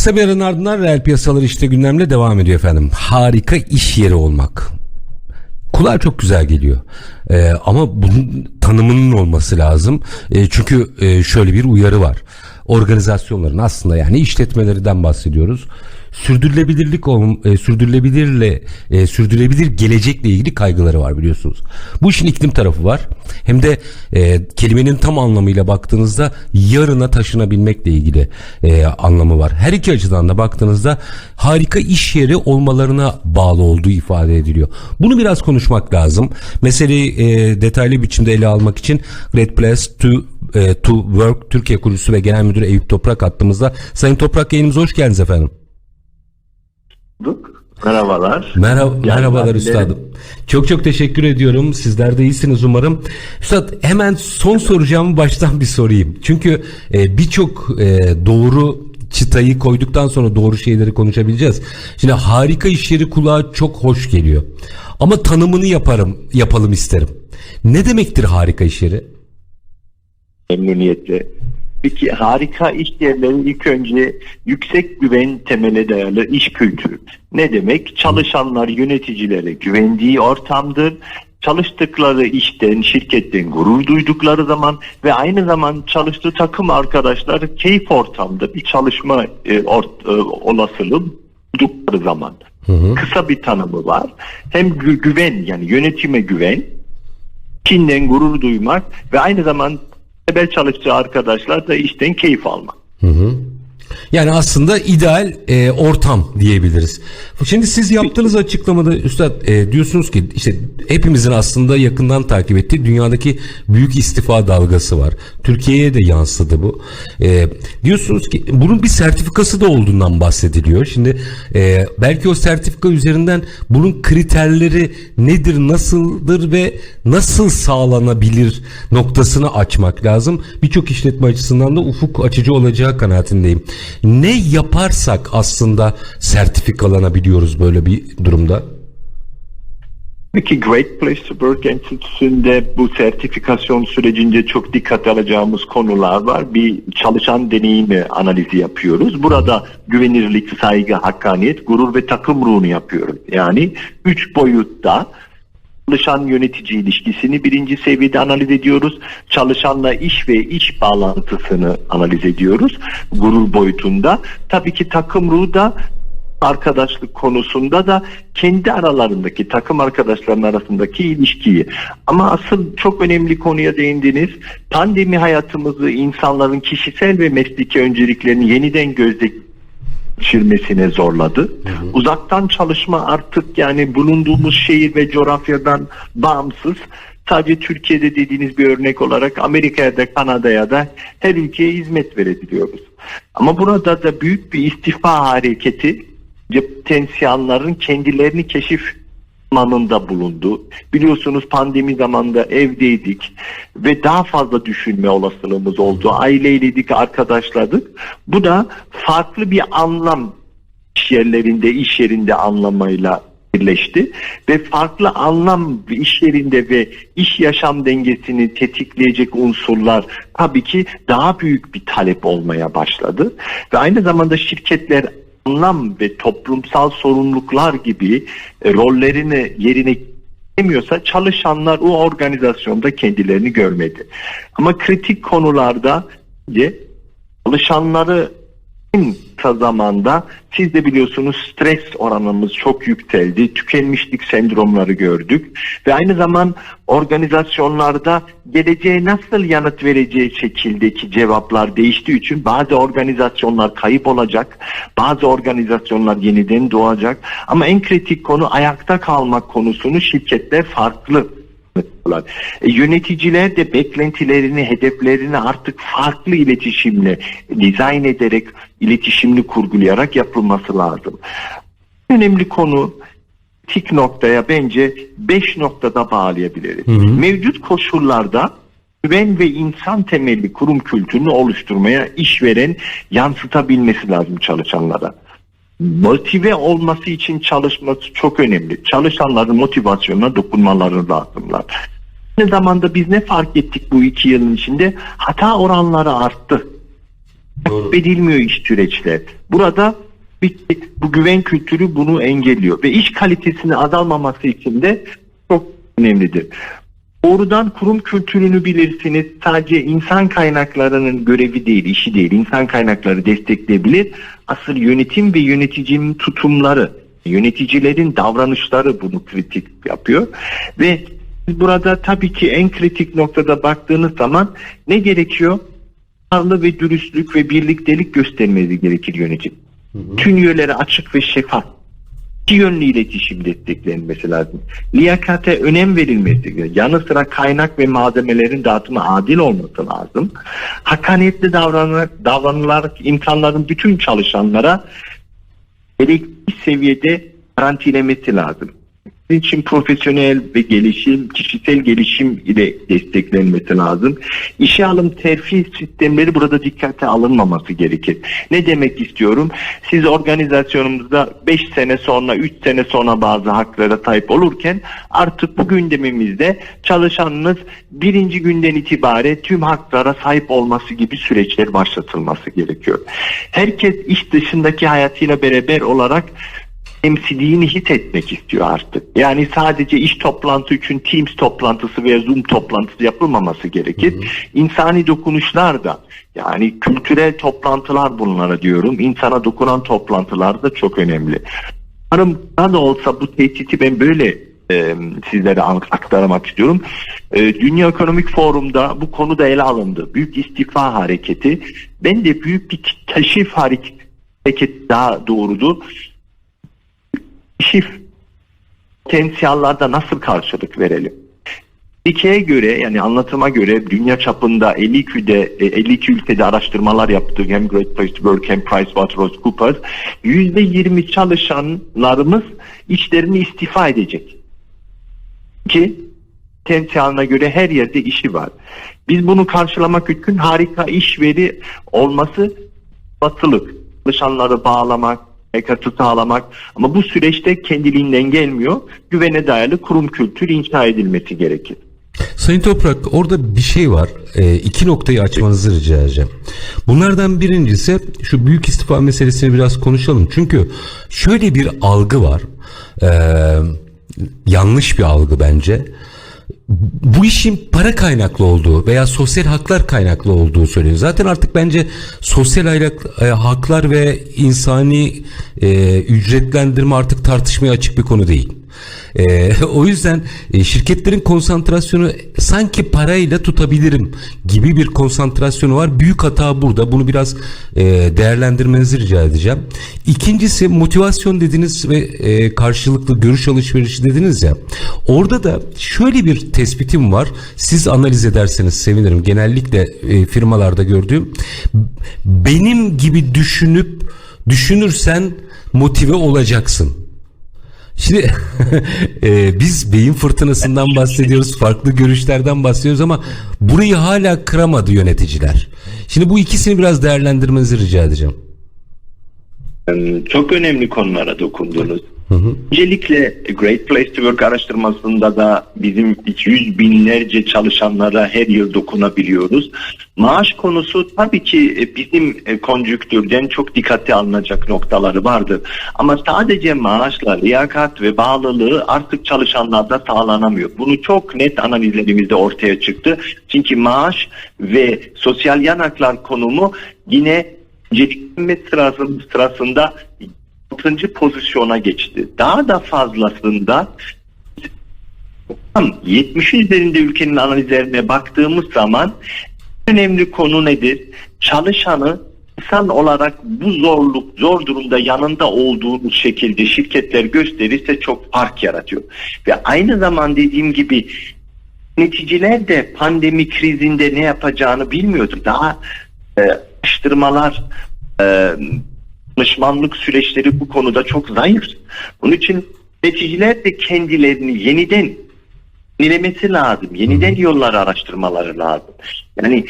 Kısa bir aranın ardından reel piyasalar işte gündemle devam ediyor efendim. Harika iş yeri olmak. Kulağa çok güzel geliyor. Ee, ama bunun tanımının olması lazım. Ee, çünkü e, şöyle bir uyarı var. Organizasyonların aslında yani işletmelerden bahsediyoruz. Sürdürülebilirlik e, sürdürülebilirle e, sürdürülebilir gelecekle ilgili kaygıları var biliyorsunuz. Bu işin iklim tarafı var. Hem de e, kelimenin tam anlamıyla baktığınızda yarına taşınabilmekle ilgili e, anlamı var. Her iki açıdan da baktığınızda harika iş yeri olmalarına bağlı olduğu ifade ediliyor. Bunu biraz konuşmak lazım. Meseleyi e, detaylı biçimde ele almak için Great Place to e, to Work Türkiye Kurucusu ve Genel Müdürü Eyüp Toprak hattımızda. Sayın Toprak yayınımıza hoş geldiniz efendim. Merhabalar. Merhaba, Yani merhabalar ben de- üstadım. Çok çok teşekkür ediyorum. Sizler de iyisiniz umarım. Üstad hemen son soracağımı baştan bir sorayım. Çünkü e, birçok e, doğru çıtayı koyduktan sonra doğru şeyleri konuşabileceğiz. Şimdi harika iş yeri kulağa çok hoş geliyor. Ama tanımını yaparım, yapalım isterim. Ne demektir harika iş yeri? Memnuniyetle. Peki harika iş yerleri ilk önce yüksek güven temele dayalı iş kültürü. Ne demek? Çalışanlar yöneticilere güvendiği ortamdır. Çalıştıkları işten, şirketten gurur duydukları zaman ve aynı zaman çalıştığı takım arkadaşları keyif ortamda bir çalışma e, ort- e, olasılığı buldukları zaman. Kısa bir tanımı var. Hem gü- güven yani yönetime güven, Çin'den gurur duymak ve aynı zaman çalıştığı arkadaşlar da işten keyif almak. Yani aslında ideal e, ortam diyebiliriz. Şimdi siz yaptığınız açıklamada üstad e, diyorsunuz ki işte hepimizin aslında yakından takip ettiği dünyadaki büyük istifa dalgası var. Türkiye'ye de yansıdı bu. E, diyorsunuz ki bunun bir sertifikası da olduğundan bahsediliyor. Şimdi e, belki o sertifika üzerinden bunun kriterleri nedir, nasıldır ve nasıl sağlanabilir noktasını açmak lazım. Birçok işletme açısından da ufuk açıcı olacağı kanaatindeyim. Ne yaparsak aslında sertifikalanabiliyoruz böyle bir durumda? Peki Great Place to Work Enstitüsü'nde bu sertifikasyon sürecinde çok dikkat alacağımız konular var. Bir çalışan deneyimi analizi yapıyoruz. Burada güvenirlik, saygı, hakkaniyet, gurur ve takım ruhunu yapıyoruz. Yani üç boyutta çalışan yönetici ilişkisini birinci seviyede analiz ediyoruz. Çalışanla iş ve iş bağlantısını analiz ediyoruz. Gurur boyutunda. Tabii ki takım ruhu da arkadaşlık konusunda da kendi aralarındaki takım arkadaşların arasındaki ilişkiyi. Ama asıl çok önemli konuya değindiniz. Pandemi hayatımızı insanların kişisel ve mesleki önceliklerini yeniden gözde geçirmesine zorladı. Uzaktan çalışma artık yani bulunduğumuz şehir ve coğrafyadan bağımsız sadece Türkiye'de dediğiniz bir örnek olarak Amerika'ya da Kanada'ya da her ülkeye hizmet verebiliyoruz. Ama burada da büyük bir istifa hareketi potansiyellerin kendilerini keşif manında bulundu. Biliyorsunuz pandemi zamanında evdeydik ve daha fazla düşünme olasılığımız oldu. Aileyledik, arkadaşladık. Bu da farklı bir anlam iş yerlerinde, iş yerinde anlamayla birleşti ve farklı anlam iş yerinde ve iş yaşam dengesini tetikleyecek unsurlar tabii ki daha büyük bir talep olmaya başladı ve aynı zamanda şirketler anlam ve toplumsal sorumluluklar gibi e, rollerini yerine getiremiyorsa çalışanlar o organizasyonda kendilerini görmedi. Ama kritik konularda de çalışanları en kısa zamanda siz de biliyorsunuz stres oranımız çok yükseldi. Tükenmişlik sendromları gördük. Ve aynı zaman organizasyonlarda geleceğe nasıl yanıt vereceği şekildeki cevaplar değiştiği için bazı organizasyonlar kayıp olacak. Bazı organizasyonlar yeniden doğacak. Ama en kritik konu ayakta kalmak konusunu şirketler farklı yapıyorlar. E, yöneticiler de beklentilerini, hedeflerini artık farklı iletişimle dizayn ederek, iletişimli kurgulayarak yapılması lazım. Önemli konu tik noktaya bence 5 noktada bağlayabiliriz. Mevcut koşullarda güven ve insan temelli kurum kültürünü oluşturmaya işveren yansıtabilmesi lazım çalışanlara. Motive olması için çalışması çok önemli. Çalışanların motivasyonuna dokunmaları lazımlar. Aynı zamanda biz ne fark ettik bu iki yılın içinde? Hata oranları arttı. Doğru. edilmiyor iş süreçler. Burada bir, bu güven kültürü bunu engelliyor ve iş kalitesini azalmaması için de çok önemlidir. Doğrudan kurum kültürünü bilirsiniz. Sadece insan kaynaklarının görevi değil, işi değil. İnsan kaynakları destekleyebilir. Asıl yönetim ve yöneticinin tutumları, yöneticilerin davranışları bunu kritik yapıyor. Ve siz burada tabii ki en kritik noktada baktığınız zaman ne gerekiyor? Kararlı ve dürüstlük ve birliktelik göstermesi gerekir yönetim. Tüm üyeleri açık ve şeffaf. İki yönlü iletişim desteklenmesi lazım. Liyakate önem verilmesi gerekiyor. Yanı sıra kaynak ve malzemelerin dağıtımı adil olması lazım. Hakkaniyetli davranılarak, davranılarak imkanların bütün çalışanlara gerekli seviyede garantilemesi lazım. Bunun için profesyonel ve gelişim, kişisel gelişim ile desteklenmesi lazım. İşe alım terfi sistemleri burada dikkate alınmaması gerekir. Ne demek istiyorum? Siz organizasyonumuzda 5 sene sonra, 3 sene sonra bazı haklara sahip olurken artık bu gündemimizde çalışanınız birinci günden itibaren tüm haklara sahip olması gibi süreçler başlatılması gerekiyor. Herkes iş dışındaki hayatıyla beraber olarak temsiliyini hissetmek istiyor artık. Yani sadece iş toplantı için Teams toplantısı veya Zoom toplantısı yapılmaması gerekir. İnsani dokunuşlar da yani kültürel toplantılar bunlara diyorum. İnsana dokunan toplantılar da çok önemli. Umarım da olsa bu tehdidi ben böyle e, sizlere aktarmak istiyorum. E, Dünya Ekonomik Forum'da bu konuda ele alındı. Büyük istifa hareketi. Ben de büyük bir keşif hareket- hareketi daha doğrudu keşif potansiyellarda nasıl karşılık verelim? Dikeye göre yani anlatıma göre dünya çapında 52'de e, 52 ülkede araştırmalar yaptık hem Great Place to Work hem PricewaterhouseCoopers %20 çalışanlarımız işlerini istifa edecek. Ki potansiyeline göre her yerde işi var. Biz bunu karşılamak için harika işveri olması batılık. Çalışanları bağlamak, ekatı sağlamak ama bu süreçte kendiliğinden gelmiyor. Güvene dayalı kurum kültürü inşa edilmesi gerekir. Sayın Toprak orada bir şey var. E, iki noktayı açmanızı rica edeceğim. Bunlardan birincisi şu büyük istifa meselesini biraz konuşalım. Çünkü şöyle bir algı var. E, yanlış bir algı bence. Bu işin para kaynaklı olduğu veya sosyal haklar kaynaklı olduğu söyleniyor. Zaten artık bence sosyal e, haklar ve insani e, ücretlendirme artık tartışmaya açık bir konu değil. E, o yüzden e, şirketlerin konsantrasyonu sanki parayla tutabilirim gibi bir konsantrasyonu var. Büyük hata burada. Bunu biraz e, değerlendirmenizi rica edeceğim. İkincisi motivasyon dediniz ve e, karşılıklı görüş alışverişi dediniz ya. Orada da şöyle bir tespitim var. Siz analiz ederseniz sevinirim. Genellikle e, firmalarda gördüğüm benim gibi düşünüp düşünürsen motive olacaksın. Şimdi e, biz beyin fırtınasından bahsediyoruz, farklı görüşlerden bahsediyoruz ama burayı hala kıramadı yöneticiler. Şimdi bu ikisini biraz değerlendirmenizi rica edeceğim. Ee, Çok önemli konulara dokundunuz. Öncelikle Great Place to Work araştırmasında da bizim yüz binlerce çalışanlara her yıl dokunabiliyoruz. Maaş konusu tabii ki e, bizim e, konjüktürden çok dikkate alınacak noktaları vardır. Ama sadece maaşla liyakat ve bağlılığı artık çalışanlarda sağlanamıyor. Bunu çok net analizlerimizde ortaya çıktı. Çünkü maaş ve sosyal yanaklar konumu yine inceliklenme sırasında 6. pozisyona geçti. Daha da fazlasında tam 70'in üzerinde ülkenin analizlerine baktığımız zaman önemli konu nedir? Çalışanı insan olarak bu zorluk, zor durumda yanında olduğunuz şekilde şirketler gösterirse çok fark yaratıyor. Ve aynı zaman dediğim gibi yöneticiler de pandemi krizinde ne yapacağını bilmiyordu. Daha e, araştırmalar, e, danışmanlık süreçleri bu konuda çok zayıf. Bunun için yöneticiler de kendilerini yeniden yenilemesi lazım. Yeniden yollar araştırmaları lazım. Yani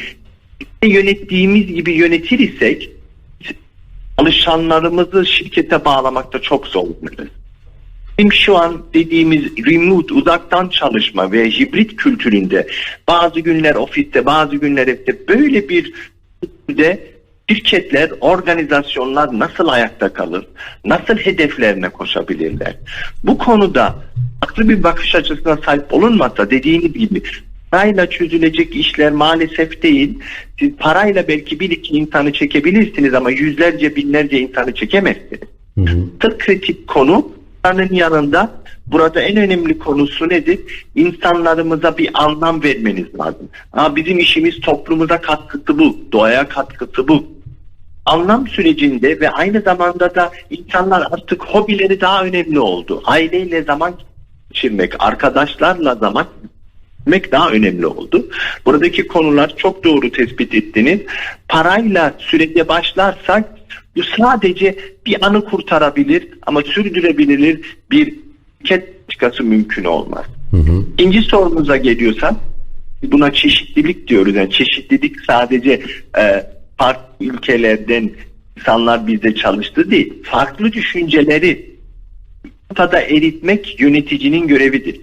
yönettiğimiz gibi yönetir isek çalışanlarımızı şirkete bağlamakta çok zorlanırız. Bizim şu an dediğimiz remote, uzaktan çalışma ve hibrit kültüründe bazı günler ofiste, bazı günler evde böyle bir de Şirketler, organizasyonlar nasıl ayakta kalır? Nasıl hedeflerine koşabilirler? Bu konuda farklı bir bakış açısına sahip olunmasa dediğiniz gibi parayla çözülecek işler maalesef değil. Siz parayla belki bir iki insanı çekebilirsiniz ama yüzlerce binlerce insanı çekemezsiniz. Hı hı. Tıp kritik konu paranın yanında burada en önemli konusu nedir? İnsanlarımıza bir anlam vermeniz lazım. Aa, bizim işimiz toplumuza katkısı bu, doğaya katkısı bu. Anlam sürecinde ve aynı zamanda da insanlar artık hobileri daha önemli oldu. Aileyle zaman geçirmek, arkadaşlarla zaman geçirmek daha önemli oldu. Buradaki konular çok doğru tespit ettiniz. Parayla sürece başlarsak bu sadece bir anı kurtarabilir ama sürdürebilir bir şirket çıkası mümkün olmaz. Hı hı. İkinci sorumuza geliyorsak buna çeşitlilik diyoruz. Yani çeşitlilik sadece e, farklı ülkelerden insanlar bizde çalıştı değil. Farklı düşünceleri ortada eritmek yöneticinin görevidir.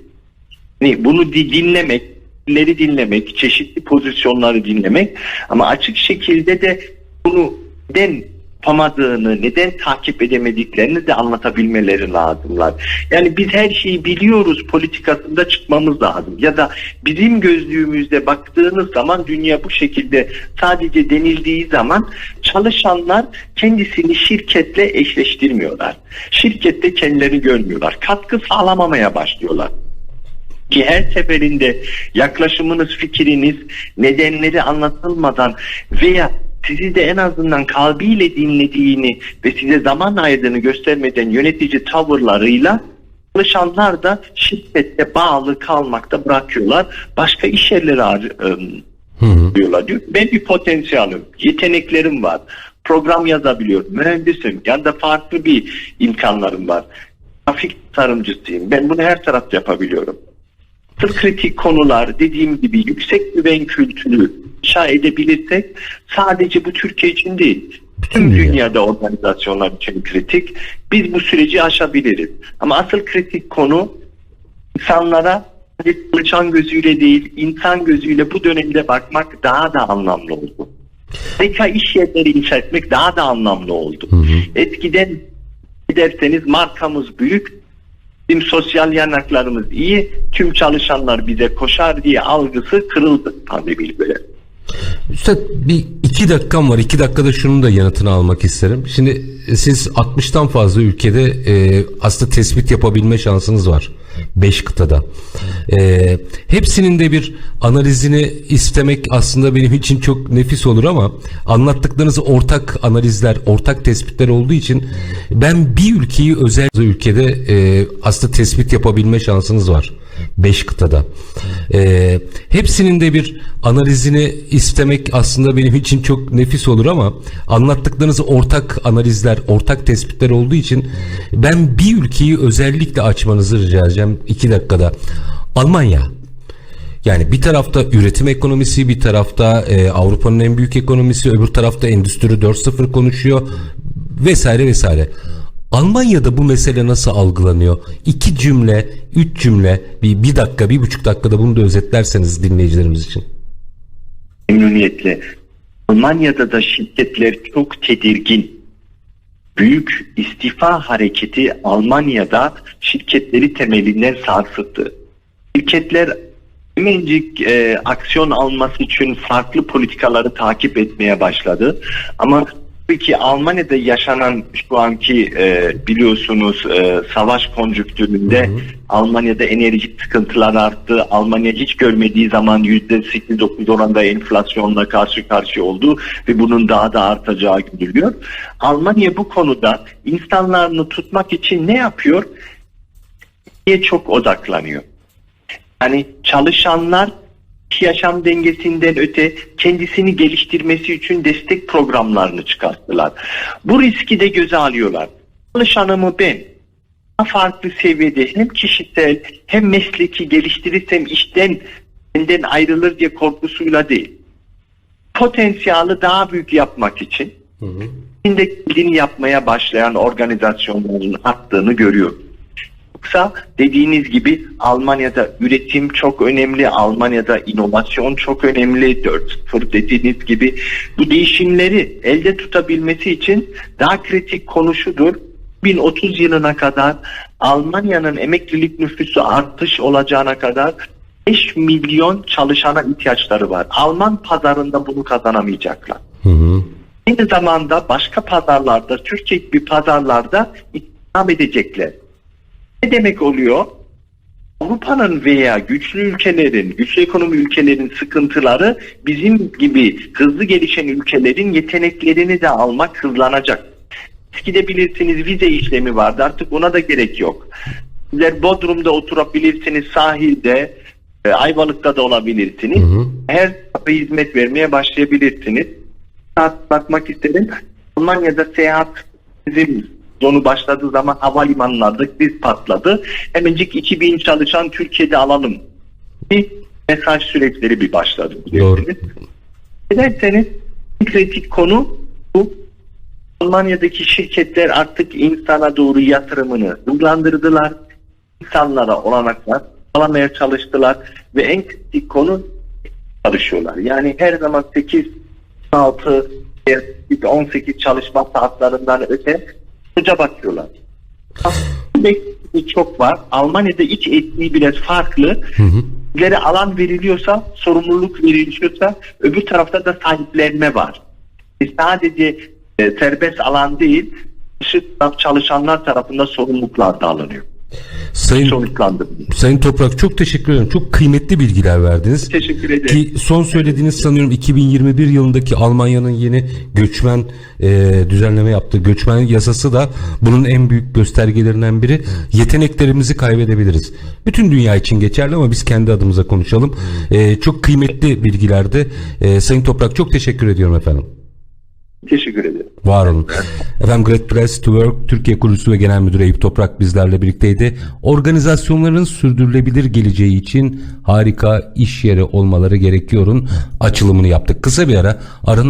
Yani bunu di- dinlemek, dinlemek, çeşitli pozisyonları dinlemek ama açık şekilde de bunu neden yapamadığını, neden takip edemediklerini de anlatabilmeleri lazımlar. Yani biz her şeyi biliyoruz politikasında çıkmamız lazım. Ya da bizim gözlüğümüzde baktığınız zaman dünya bu şekilde sadece denildiği zaman çalışanlar kendisini şirketle eşleştirmiyorlar. Şirkette kendilerini görmüyorlar. Katkı sağlamamaya başlıyorlar ki her seferinde yaklaşımınız, fikriniz, nedenleri anlatılmadan veya sizi de en azından kalbiyle dinlediğini ve size zaman ayırdığını göstermeden yönetici tavırlarıyla çalışanlar da şirkette bağlı kalmakta bırakıyorlar. Başka iş yerleri ar- ım, Hı hı. diyorlar diyor. Ben bir potansiyelim, yeteneklerim var. Program yazabiliyorum, mühendisim ya da farklı bir imkanlarım var. Grafik tasarımcısıyım. Ben bunu her tarafta yapabiliyorum. Asıl kritik konular dediğim gibi yüksek güven kültürü inşa edebilirsek sadece bu Türkiye için değil. Tüm dünya. dünyada organizasyonlar için kritik. Biz bu süreci aşabiliriz. Ama asıl kritik konu insanlara çalışan gözüyle değil, insan gözüyle bu dönemde bakmak daha da anlamlı oldu. Harika iş yerleri inşa etmek daha da anlamlı oldu. Hı hı. Eskiden ederseniz markamız büyük, bizim sosyal yanaklarımız iyi, tüm çalışanlar bize koşar diye algısı kırıldı pandemiyle böyle. Üstad bir iki dakikam var. İki dakikada şunun da yanıtını almak isterim. Şimdi e, siz 60'tan fazla ülkede e, aslında tespit yapabilme şansınız var. 5 kıtada. E, hepsinin de bir analizini istemek aslında benim için çok nefis olur ama anlattıklarınız ortak analizler, ortak tespitler olduğu için ben bir ülkeyi özel ülkede e, aslında tespit yapabilme şansınız var. 5 kıtada. E, hepsinin de bir analizini istemek aslında benim için çok nefis olur ama anlattıklarınız ortak analizler, ortak tespitler olduğu için ben bir ülkeyi özellikle açmanızı rica edeceğim 2 dakikada. Almanya. Yani bir tarafta üretim ekonomisi, bir tarafta e, Avrupa'nın en büyük ekonomisi, öbür tarafta Endüstri 4.0 konuşuyor vesaire vesaire. Almanya'da bu mesele nasıl algılanıyor? İki cümle, üç cümle, bir, bir dakika, bir buçuk dakikada bunu da özetlerseniz dinleyicilerimiz için. Memnuniyetle. Almanya'da da şirketler çok tedirgin. Büyük istifa hareketi Almanya'da şirketleri temelinden sarsıttı. Şirketler hemencik e, aksiyon alması için farklı politikaları takip etmeye başladı. Ama tabii ki Almanya'da yaşanan şu anki e, biliyorsunuz e, savaş konjüktüründe Almanya'da enerji sıkıntılar arttı. Almanya hiç görmediği zaman %8-9 oranda enflasyonla karşı karşıya oldu ve bunun daha da artacağı görülüyor. Almanya bu konuda insanlarını tutmak için ne yapıyor? Diye çok odaklanıyor. Yani çalışanlar yaşam dengesinden öte kendisini geliştirmesi için destek programlarını çıkarttılar. Bu riski de göze alıyorlar. Çalışanımı ben daha farklı seviyede hem kişisel hem mesleki geliştirirsem işten benden ayrılır diye korkusuyla değil. Potansiyeli daha büyük yapmak için şimdi kendini yapmaya başlayan organizasyonların arttığını görüyor. Kısa dediğiniz gibi Almanya'da üretim çok önemli, Almanya'da inovasyon çok önemli, 4.0 dediğiniz gibi bu değişimleri elde tutabilmesi için daha kritik konu şudur. 2030 yılına kadar Almanya'nın emeklilik nüfusu artış olacağına kadar 5 milyon çalışana ihtiyaçları var. Alman pazarında bunu kazanamayacaklar. Hı hı. Aynı zamanda başka pazarlarda, Türkiye gibi pazarlarda istihdam edecekler. Ne demek oluyor? Avrupa'nın veya güçlü ülkelerin, güçlü ekonomi ülkelerin sıkıntıları bizim gibi hızlı gelişen ülkelerin yeteneklerini de almak hızlanacak. Gidebilirsiniz vize işlemi vardı artık ona da gerek yok. Sizler Bodrum'da oturabilirsiniz, sahilde, e, Ayvalık'ta da olabilirsiniz. Hı hı. Her tarafa hizmet vermeye başlayabilirsiniz. Saat bakmak isterim. Almanya'da seyahat bizim zonu başladığı zaman havalimanlarda kriz patladı. Hemencik 2000 çalışan Türkiye'de alalım. Bir mesaj süreçleri bir başladı. Doğru. Ederseniz en kritik konu bu. Almanya'daki şirketler artık insana doğru yatırımını hızlandırdılar. İnsanlara olanaklar sağlamaya çalıştılar ve en kritik konu çalışıyorlar. Yani her zaman 8 6 18 çalışma saatlerinden öte hoca bakıyorlar. Çok var. Almanya'da iç etniği biraz farklı. Hı alan veriliyorsa, sorumluluk veriliyorsa öbür tarafta da sahiplenme var. E, sadece e, serbest alan değil, dışı çalışanlar tarafından sorumluluklar da alınıyor. Sayın Sonuçlandırılıyor. Sayın Toprak çok teşekkür ederim. Çok kıymetli bilgiler verdiniz. Teşekkür ederim. Ki son söylediğiniz sanıyorum 2021 yılındaki Almanya'nın yeni göçmen e, düzenleme yaptığı göçmen yasası da bunun en büyük göstergelerinden biri. Yeteneklerimizi kaybedebiliriz. Bütün dünya için geçerli ama biz kendi adımıza konuşalım. E, çok kıymetli bilgilerdi. E, Sayın Toprak çok teşekkür ediyorum efendim. Teşekkür ederim. Var olun. Efendim Great Place to Work Türkiye Kurucusu ve Genel Müdürü Eyüp Toprak bizlerle birlikteydi. Organizasyonların sürdürülebilir geleceği için harika iş yeri olmaları gerekiyorun açılımını yaptık. Kısa bir ara arın